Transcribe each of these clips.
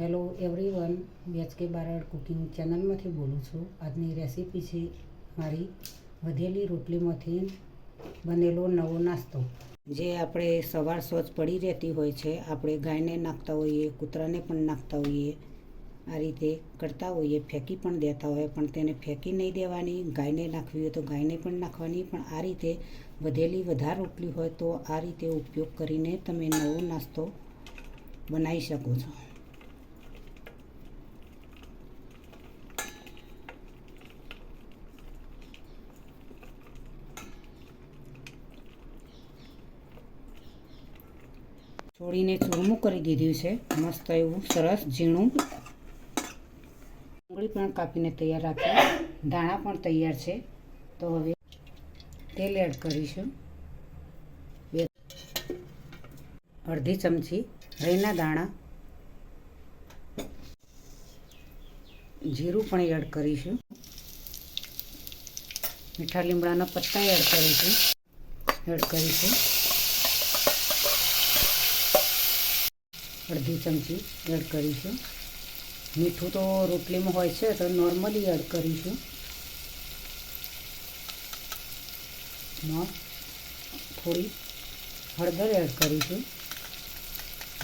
Hello everyone કે Barad cooking ચેનલમાંથી બોલું છું. આજની રેસીપી છે મારી વધેલી રોટલીમાંથી બનેલો નવો નાસ્તો. જે આપણે સવાર સોચ પડી રહેતી હોય છે, આપણે ગાયને નાખતા હોઈએ, કૂતરાને પણ નાખતા હોઈએ, આ રીતે કરતા હોઈએ, ફેંકી પણ દેતા હોય, પણ તેને ફેંકી નહીં દેવાની, ગાયને નાખવી હોય તો ગાયને પણ નાખવાની, પણ આ રીતે વધેલી વધારે રોટલી હોય તો આ રીતે ઉપયોગ કરીને તમે નવો નાસ્તો બનાવી શકો છો. છોડીને ચૂરમું કરી દીધું છે. મસ્ત એવું સરસ ઝીણું. ડુંગળી પણ કાપીને તૈયાર રાખી દાણા પણ તૈયાર છે. તો હવે તેલ એડ કરીશું. બે અડધી ચમચી રઈના દાણા જીરું પણ એડ કરીશું. મીઠા લીમડાના પત્તા એડ કરીશું. એડ કરીશું. અડધી ચમચી એડ કરીશું. મીઠું તો રોટલીમાં હોય છે, તો નોર્મલી એડ કરીશું. થોડી હળદર એડ કરીશું.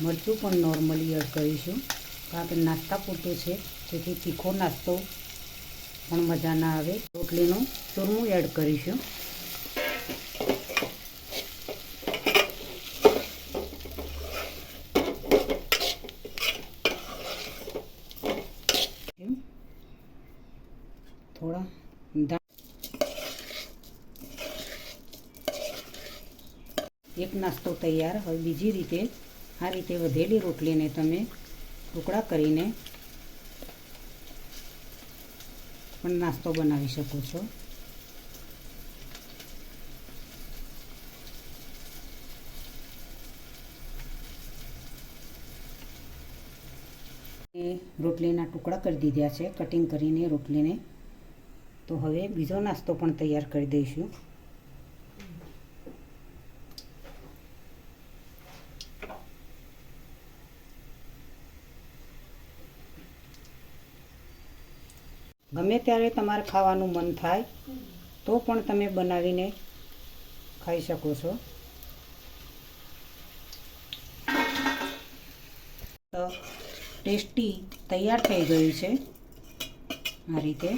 મરચું પણ નોર્મલી એડ કરીશું. કારણ કે નાસ્તા પૂરતું છે તેથી તીખો નાસ્તો પણ મજા ના આવે. રોટલીનું ચૂરમું એડ કરીશું થોડા દા એક નાસ્તો તૈયાર. હવે બીજી રીતે આ રીતે વધેલી રોટલીને તમે ટુકડા કરીને પણ નાસ્તો બનાવી શકો છો. રોટલીના ટુકડા કરી દીધા છે. કટિંગ કરીને રોટલીને તો હવે બીજો નાસ્તો પણ તૈયાર કરી દઈશું. ગમે ત્યારે તમારે ખાવાનું મન થાય, તો પણ તમે બનાવીને ખાઈ શકો છો. ટેસ્ટી તૈયાર થઈ ગયું છે આ રીતે.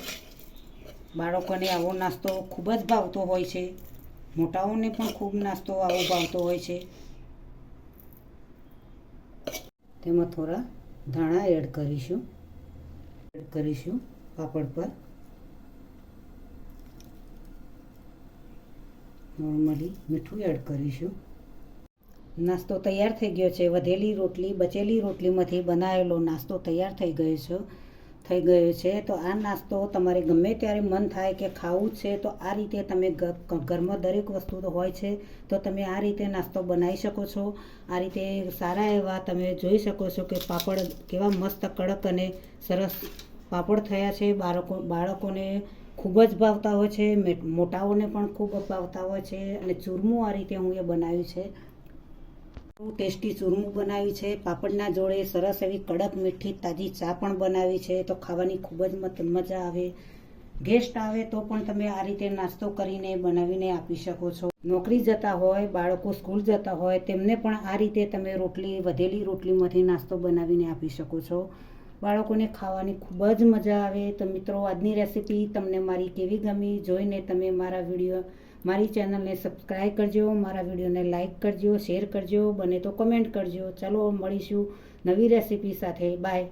બાળકોને આવો નાસ્તો ખૂબ જ ભાવતો હોય છે. મોટાઓને પણ ખૂબ નાસ્તો આવો ભાવતો હોય છે. તેમાં થોડા ધાણા એડ કરીશું. એડ કરીશું પાપડ પર. નોર્મલી મીઠું એડ કરીશું. નાસ્તો તૈયાર થઈ ગયો છે. વધેલી રોટલી, બચેલી રોટલીમાંથી બનાવેલો નાસ્તો તૈયાર થઈ ગયો છે. થઈ ગયો છે, તો આ નાસ્તો તમારે ગમે ત્યારે મન થાય કે ખાવું છે, તો આ રીતે તમે ઘરમાં દરેક વસ્તુ તો હોય છે, તો તમે આ રીતે નાસ્તો બનાવી શકો છો. આ રીતે સારા એવા તમે જોઈ શકો છો કે પાપડ કેવા મસ્ત કડક અને સરસ પાપડ થયા છે. બાળકો, બાળકોને ખૂબ જ ભાવતા હોય છે મોટાઓને પણ ખૂબ ભાવતા હોય છે અને ચૂરમું આ રીતે હું એ બનાવ્યું છે. ટેસ્ટી ચૂરમું બનાવ્યું છે. પાપડના જોડે સરસ એવી કડક મીઠી તાજી ચા પણ બનાવી છે. તો ખાવાની ખૂબ જ મજા આવે. ગેસ્ટ આવે તો પણ તમે આ રીતે નાસ્તો કરીને બનાવીને આપી શકો છો. નોકરી જતા હોય, બાળકો સ્કૂલ જતા હોય, તેમને પણ આ રીતે તમે રોટલી, વધેલી રોટલીમાંથી નાસ્તો બનાવીને આપી શકો છો. બાળકોને ખાવાની ખૂબ જ મજા આવે. તો મિત્રો, આજની રેસીપી તમને મારી કેવી ગમી? જોઈને તમે મારા વીડિયો મારી ચેનલને સબસ્ક્રાઈબ કરજો, મારા વિડીયોને લાઇક કરજો, શેર કરજો, બને તો કમેન્ટ કરજો. ચાલો, મળીશું નવી રેસીપી સાથે. બાય.